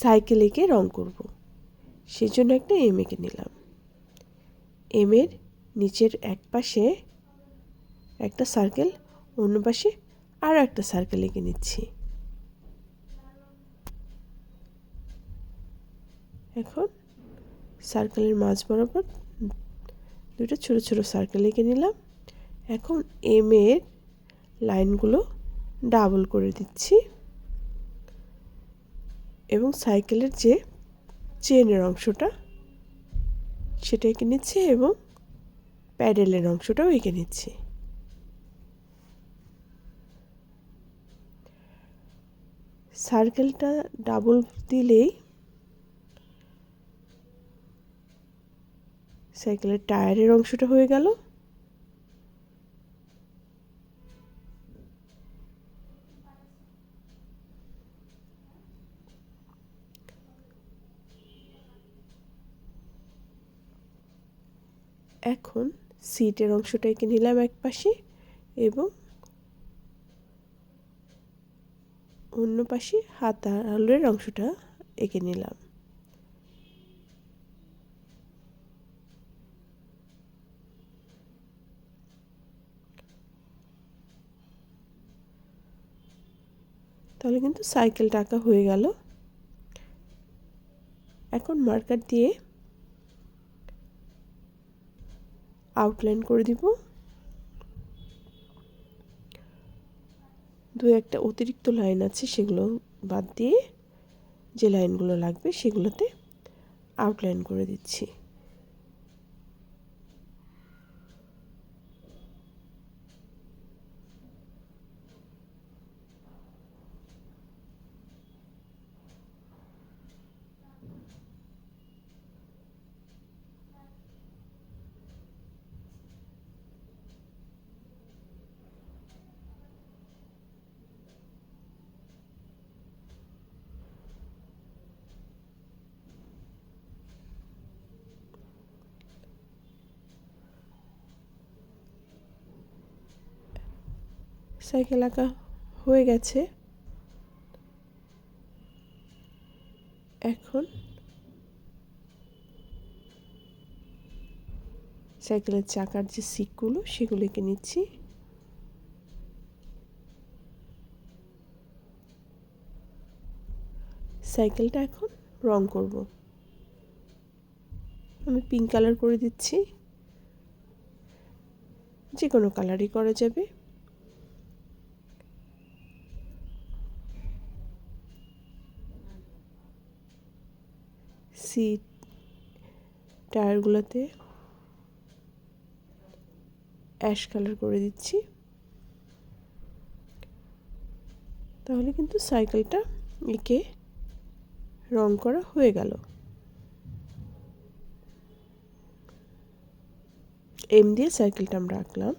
Cycle এঁকে রং করব। সেজন্য একটা এম এঁকে নিলাম। এমের নিচের এক পাশে একটা সার্কেল অন্য পাশে আরও একটা সার্কেল এঁকে নিচ্ছি। এখন সার্কেলের মাঝ বরাবর দুটো ছোট ছোট সার্কেল এঁকে নিলাম। এখন এম এর লাইনগুলো ডাবল করে দিচ্ছি। এবং সাইকেলের যে চেনের অংশটা সেটা এঁকে নিচ্ছি এবং প্যাডেলের অংশটাও এঁকে নিচ্ছি। সার্কেলটা ডাবল দিলেই সাইকেলের টায়ারের অংশটা হয়ে গেল। এখন সিটের অংশটা এঁকে নিলাম এক পাশে এবং অন্য পাশে হাতালের অংশটা এঁকে নিলাম। তাহলে কিন্তু সাইকেল টাকা হয়ে গেল। এখন মার্কার দিয়ে আউটলাইন করে দিব। দু একটা অতিরিক্ত লাইন আছে, সেগুলো বাদ দিয়ে যে লাইনগুলো লাগবে সেগুলোতে আউটলাইন করে দিচ্ছি। সাইকেল আঁকা হয়ে গেছে। এখন সাইকেলের চাকার যে সিটগুলো, সেগুলোকে নিচ্ছি। সাইকেলটা এখন রং করব। আমি পিঙ্ক কালার করে দিচ্ছি। যে কোনো কালারই করা যাবে। সিট টায়ারগুলোতে অ্যাশ কালার করে দিচ্ছি। তাহলে কিন্তু সাইকেলটা এঁকে রং করা হয়ে গেল। এম দিয়ে সাইকেলটা আমরা আঁকলাম।